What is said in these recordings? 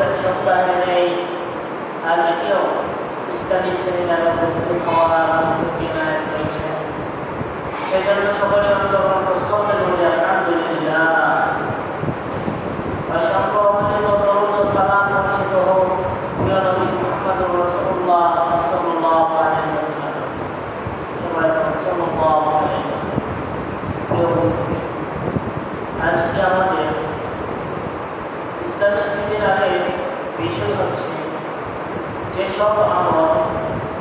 প্রত্যেক সপ্তাহে নেই আজকেও ইসলামিক সেমিনারে উপস্থিত হওয়ার আলহামদুলিল্লাহ ইনায়ত সেজন্য সকলে অন্যরকম প্রস্তাব আলহামদুলিল্লাহ। হচ্ছে যেসব আমল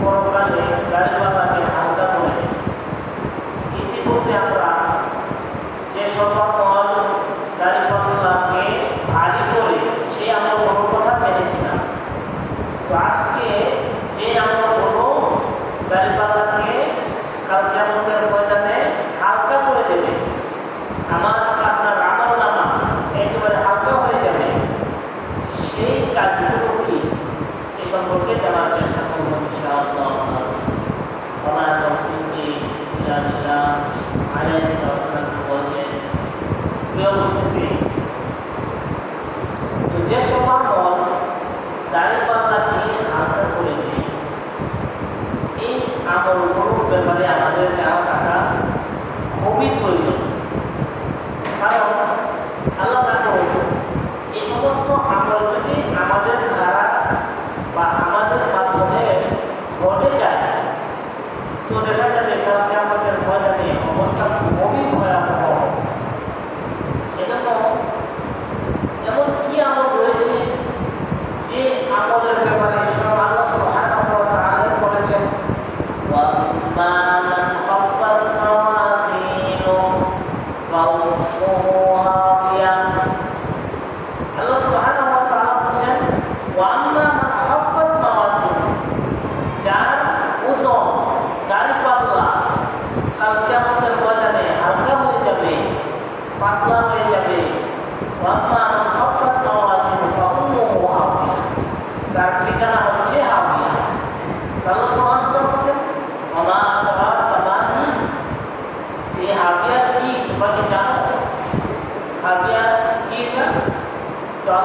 পরকালে গাড়িওয়ালাকে হালকা করে, ইতিপূর্বে আমরা যেসব আমল গাড়িওয়ালাকে ভারী করে সেই আমল কোনো কথা জেনেছিলাম। তো আজকে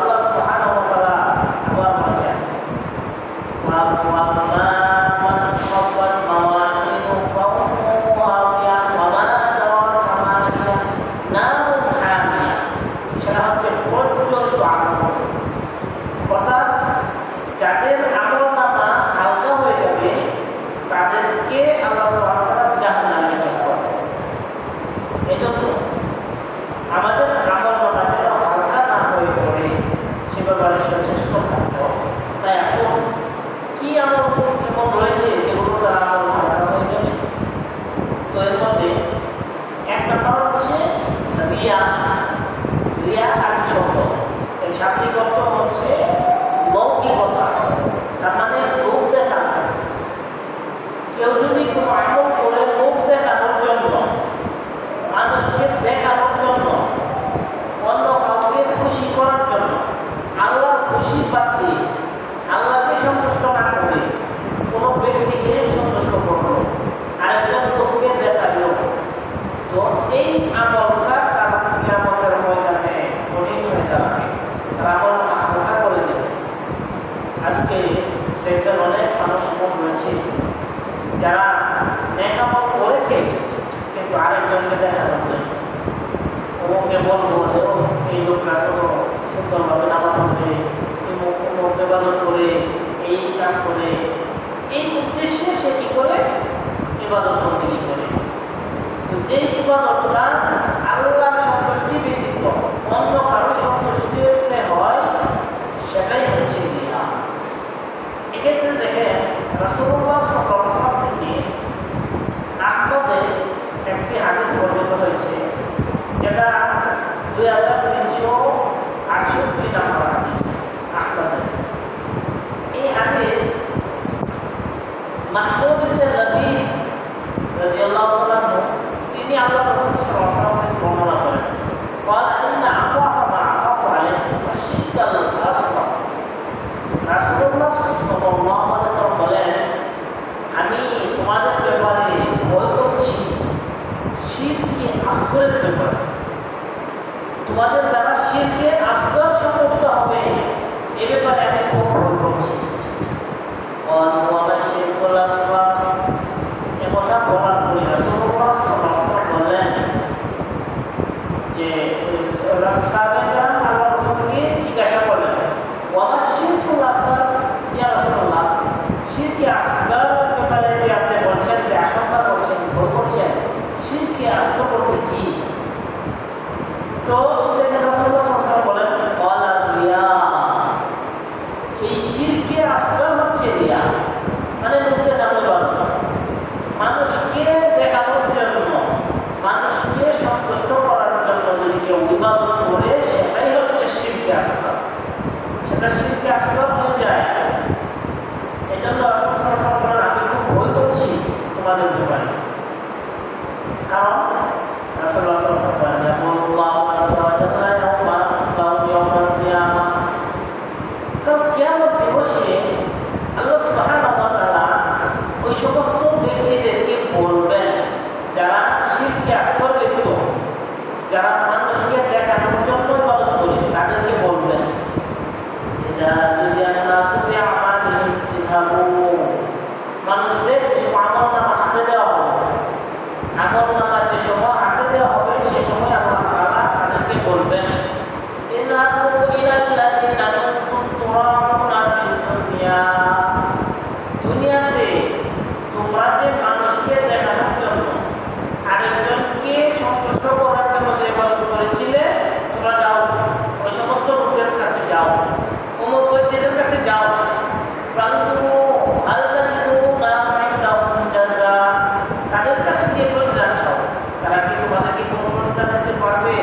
আল্লাহ যে ইবাদতটা আল্লাহর সন্তুষ্টি ব্যতীত অন্য কারও সন্তুষ্টিতে হয়, সেটাই হচ্ছে দিয়া এক্ষেত্রে সাল্লাল্লাহু আলাইহি ওয়াসাল্লাম থেকে আহমদে একটি হাদিস বর্ণিত হয়েছে, যেটা দুই হাজার তিনশো আটষট্টি নম্বর হাদিস আহমদে এই হাদিস মাহমুদ ইবনে লবিব রাদিয়াল্লাহু তিনি আল্লাহ রাসূল সাল্লাল্লাহু আলাইহি ওয়াসাল্লাম থেকে বর্ণনা করেন قال إن أخاف ما أخاف عليكم الشرك الأصغر রাসূলুল্লাহ সাল্লাল্লাহু আলাইহি ওয়াসাল্লাম বলেন আমি তোমাদের ব্যাপারে ভয় করছি শিরকে আসগরের ব্যাপারে তোমাদের দ্বারা শিরকে জন্য বলেন আমি খুব ভয় করছি তোমাদের ব্যাপারে কারণ রাসূলুল্লাহ সাল্লাল্লাহু আলাইহি ওয়াসাল্লাম বলেন আল্লাহু আযজা ওয়া জাল্লা ইয়াউমা লাহু ইয়াউমাল কিয়ামা কাল কিয়ামত দিবসে আল্লাহ সুবহানাহু ওয়া তাআলা ওই সমস্ত ব্যক্তিদেরকে বলবেন যারা শিরকে আসগর লিপ্ত যারা মানুষকে দেখানোর জন্য ইবাদত করে তাদেরকে বলবেন ইদা জুজিয়ান নাসু বিআমালিহিম ইযহাবু মানুষদের যেসব আমল নামা হাতে দেওয়া হবে আমল নামা যে সময় হাতে দেওয়া হবে সে সময় আল্লাহ তাআলা তাদেরকে বলবেন ইযহাবু ইলাল্লাযিনা কুনতুম তুরাউনা ফিদ দুনিয়া দুনিয়াতে তোমরা যে মানুষকে দেখানোর জন্য আরেকজনকে সন্তুষ্ট করার জন্য যে ইবাদত করেছিলে তোমরা যাও ওই সমস্ত লোকের কাছে যাও অমুক ব্যক্তিদের কাছে যাও প্রান্তু আলতা দিদু না ইনদাহুম জাযা তাদের কাছে গিয়ে প্রতিদান চাও তারা কি তোমাদেরকে কোনো প্রতিদান দিতে পারবে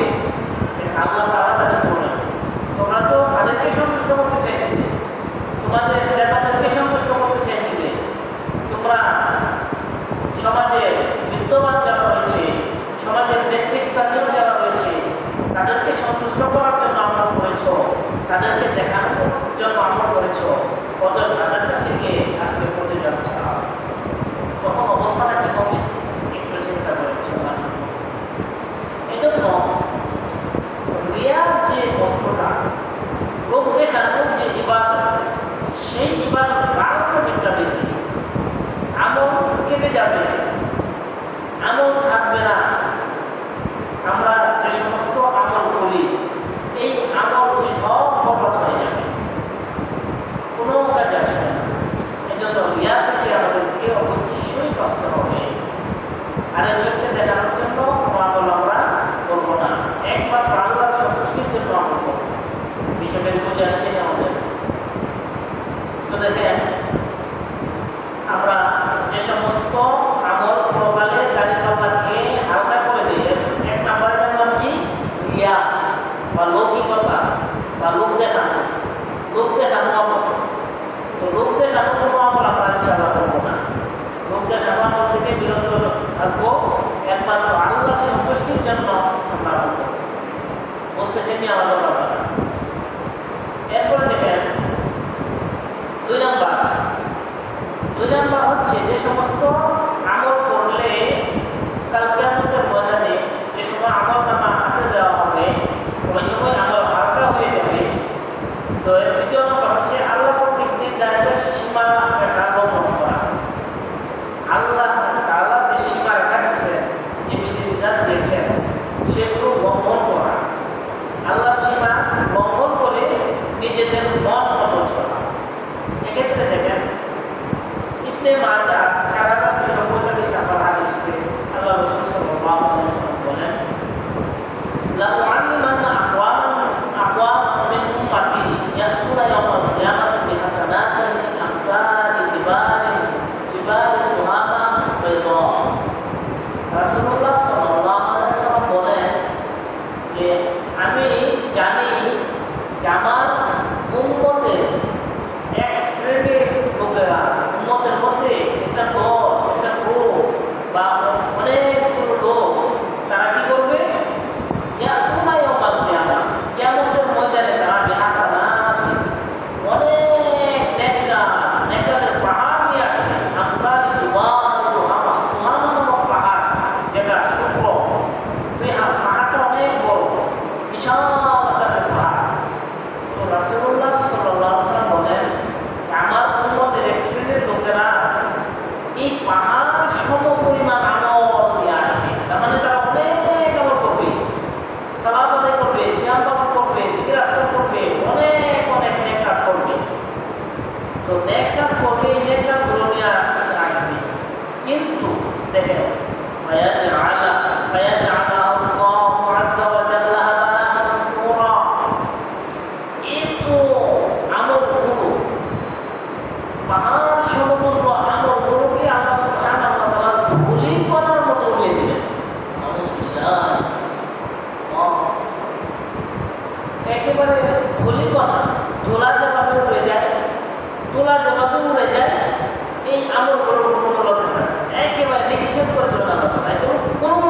আল্লাহ তাআলা তাদের বলেন তোমরা তো তাদেরকে সন্তুষ্ট করতে চাইছিলে তোমাদের নেতাদেরকে সন্তুষ্ট করতে চাইছিলে তোমরা সমাজে বিদ্যমান যারা রয়েছে সমাজের নেতৃস্থানীয় যারা রয়েছে তাদেরকে সন্তুষ্ট করার জন্য আমল করেছ তাদেরকে দেখানোর জন্য আমল করেছ অতএব তাদের কাছে গিয়ে আজকে করতে যাচ্ছে তখন অবস্থাটা কি হবে একটু চিন্তা করেছে এই জন্য রিয়ার যে বস্ত্রটা লোক যে ইবাদত সেই ইবাদত বারোটা বৃদ্ধি আমল কেটে যাবে। আমল থাকবে না। আমরা যে সমস্ত আমল করি, এই আমল সব বরবাদ হয়ে যাবে। কোনো কাজে আসবে না। এই জন্য রিয়া থেকে আমাদেরকে অবশ্যই বাঁচতে হবে। আরেকজনকে দেখানোর জন্য আমল আমরা করব না। একমাত্র আল্লাহর সন্তুষ্টির জন্য আমল করব। সেটাই বুঝে আসছে আমাদের। তো দেখেন, আমরা যে সমস্ত আমল প্রবালে দাঁড়িপাল্লাকে হালকা করে দিই। এক নম্বরে দেখলাম কি? রিয়া। বা লৌকিকতা। বা লোক দেখানো। লোক দেখানো আমল। তো লোক দেখানো কোনো আমল আমরা ইনশাল্লাহ করব না। লোক দেখানো আমল থেকে বিরত থাকব। একমাত্র আল্লাহর সন্তুষ্টির জন্য আমরা বুঝতেছেন আমার ব্যাপার এরপরে দেখেন, দুই নাম্বার। দুই নাম্বার হচ্ছে যে সমস্ত আমল করলে কালকে আমাদের ময়দানে যে সময় আমল নামা হাতে দেওয়া হবে, ওই সময় আমল হালকা হয়ে যাবে। তো এর দ্বিতীয় নম্বর হচ্ছে আল্লাহ কর্তৃক নির্ধারিত সীমা রেখা निजेदेर मन कमल छोड़ा एक इतने देखें इतने मात्रा 저 গোলা জমাতে উড়ে যায় এই আমলগুলো কোনো একেবারে নিক্ষেপ করে দেওয়া হয় কোনো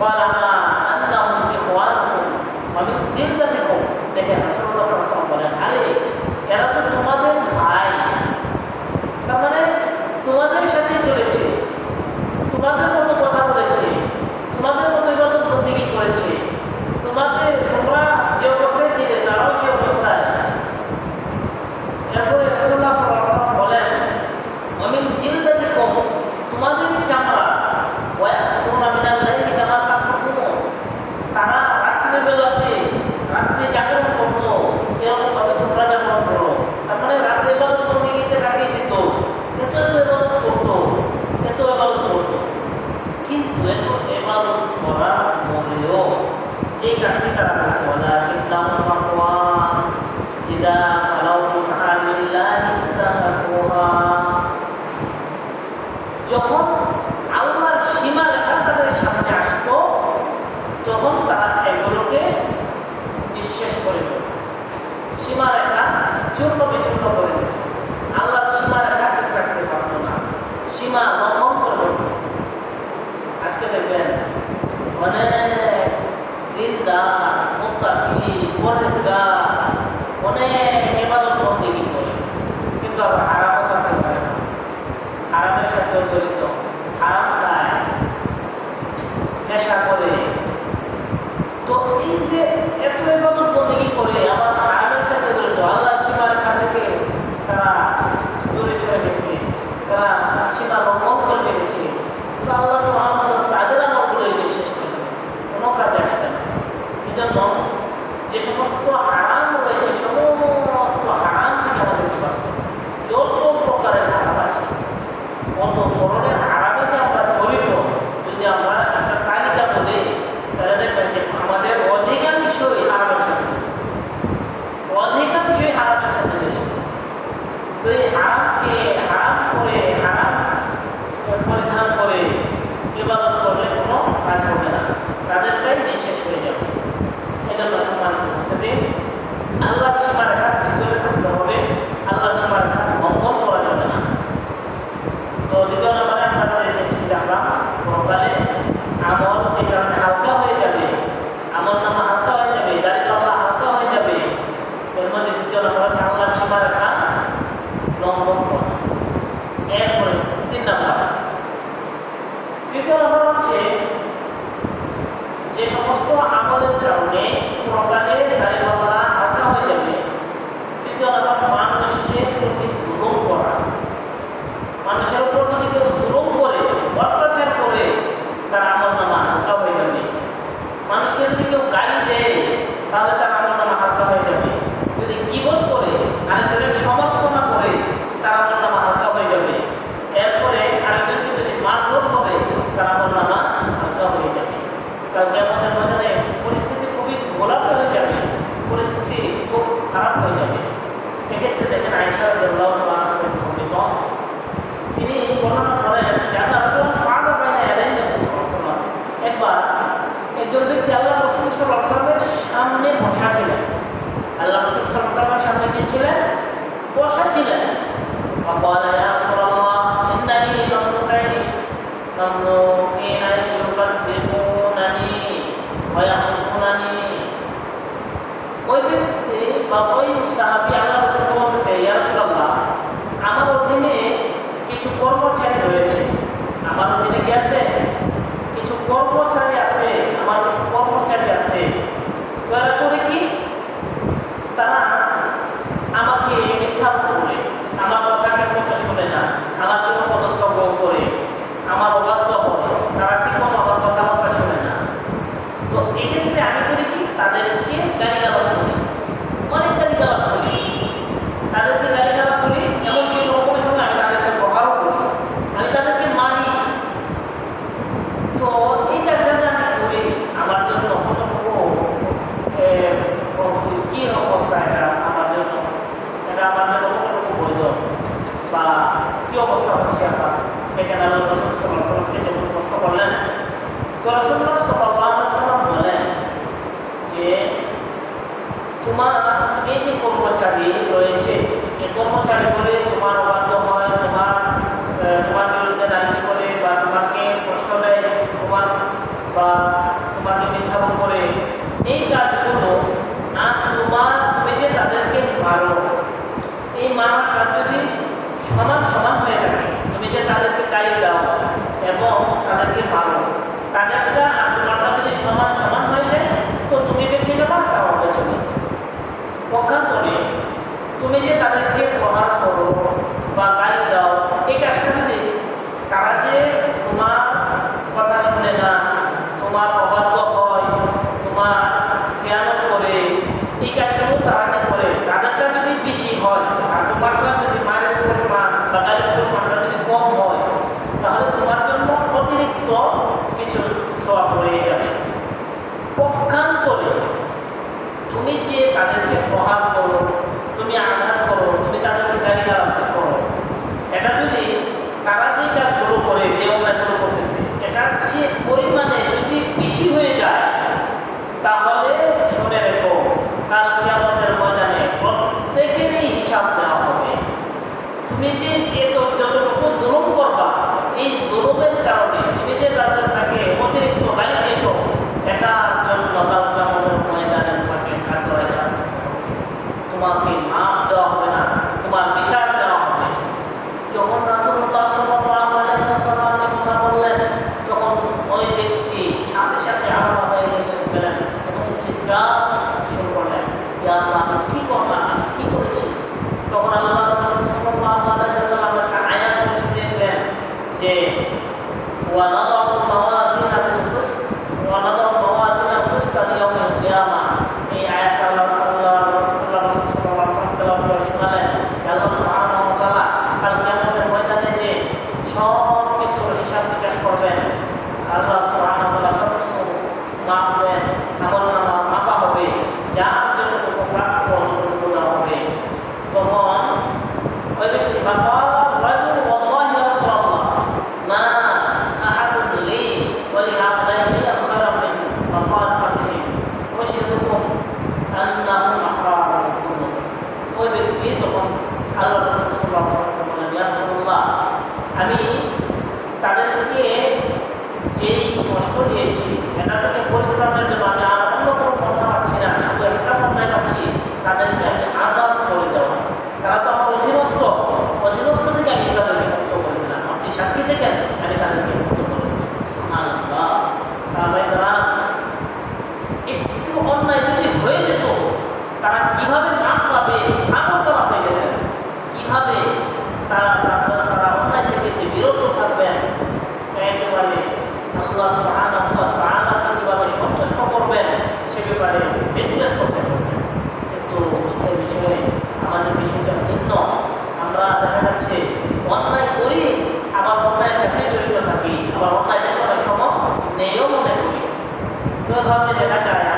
ولنا أنهم إخوانكم ومن جلدتكم لكن رسول এক্ষেত্রে দেখেন আয়সা রাজিয়াল্লাহু তিনি বর্ণনা করেন যারা কোন কাদা বাইনা এলেন সাল্লাল্লাহু একবার একজন ব্যক্তি আল্লাহ রাসূল সাল্লাল্লাহু সামনে বসা ছিলেন। আল্লাহ রাসূল সাল্লাল্লাহু সামনে কি ছিলেন? বসা ছিলেন। فقال يا رسول الله إنني مملوكين مملوكين يكذبونني ويخلقونني ওই ব্যক্তি বা ওই সাহাবি আল্লাহ কিছু কর্মচারী রয়েছে আমার অধীনে কি আছে? কিছু কর্মচারী আছে আমার কিছু কর্মচারী আছে। তারা করে কি? তারা রয়েছে। এ কর্মচারী বলে তোমার আমি তাদেরকে যেই কষ্ট দিয়েছি এটা থেকে পরিত্রাণের জন্য আমি আর অন্য কোনো কথা পাচ্ছি না। শুধু একটা পন্থায় পাচ্ছি তাদেরকে আমি আমরা দেখা যাচ্ছে অন্যায় করি, আবার অন্যায়ের সাথে জড়িত থাকি, আবার অন্যায় ব্যাপারে সময় নেও মনে করি তো ভাবে দেখা যায়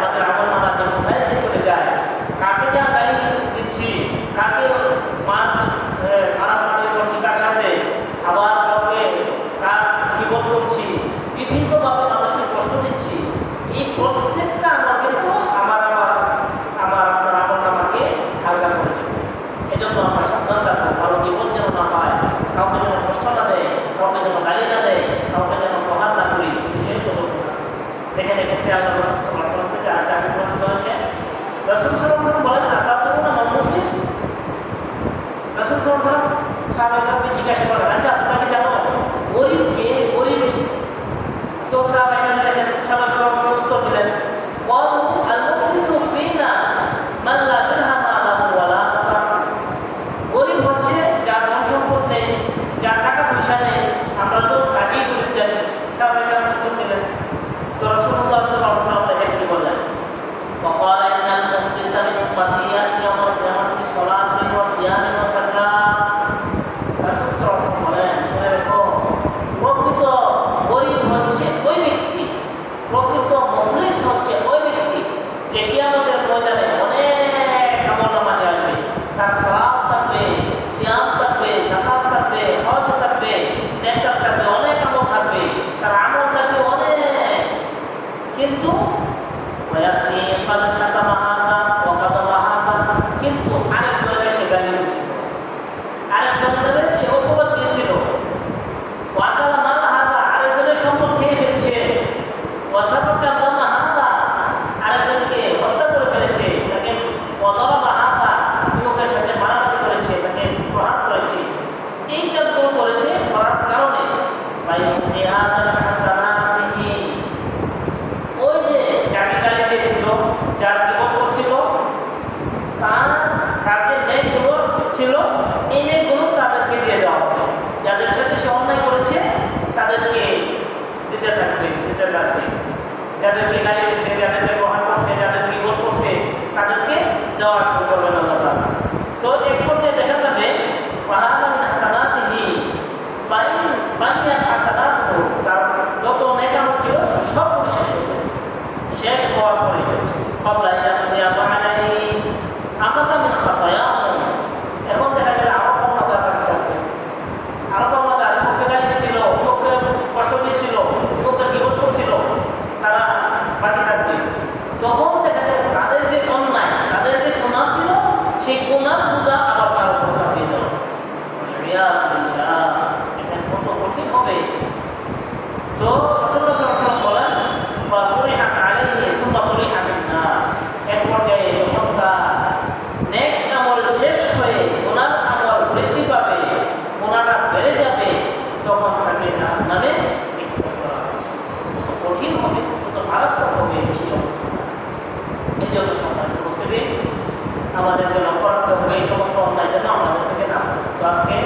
আমাদেরকে লক্ষ্য রাখতে হবে, এই সমস্ত অন্যায় যেন আমাদের থেকে না তো আজকে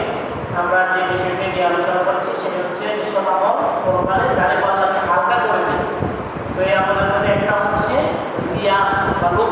আমরা যে বিষয়টি নিয়ে আলোচনা করছি, সেটি হচ্ছে যে আমল কোরবানের গাড়ি হালকা করে দেয় তো এই আমাদের মধ্যে একটা হচ্ছে রিয়া বা লোক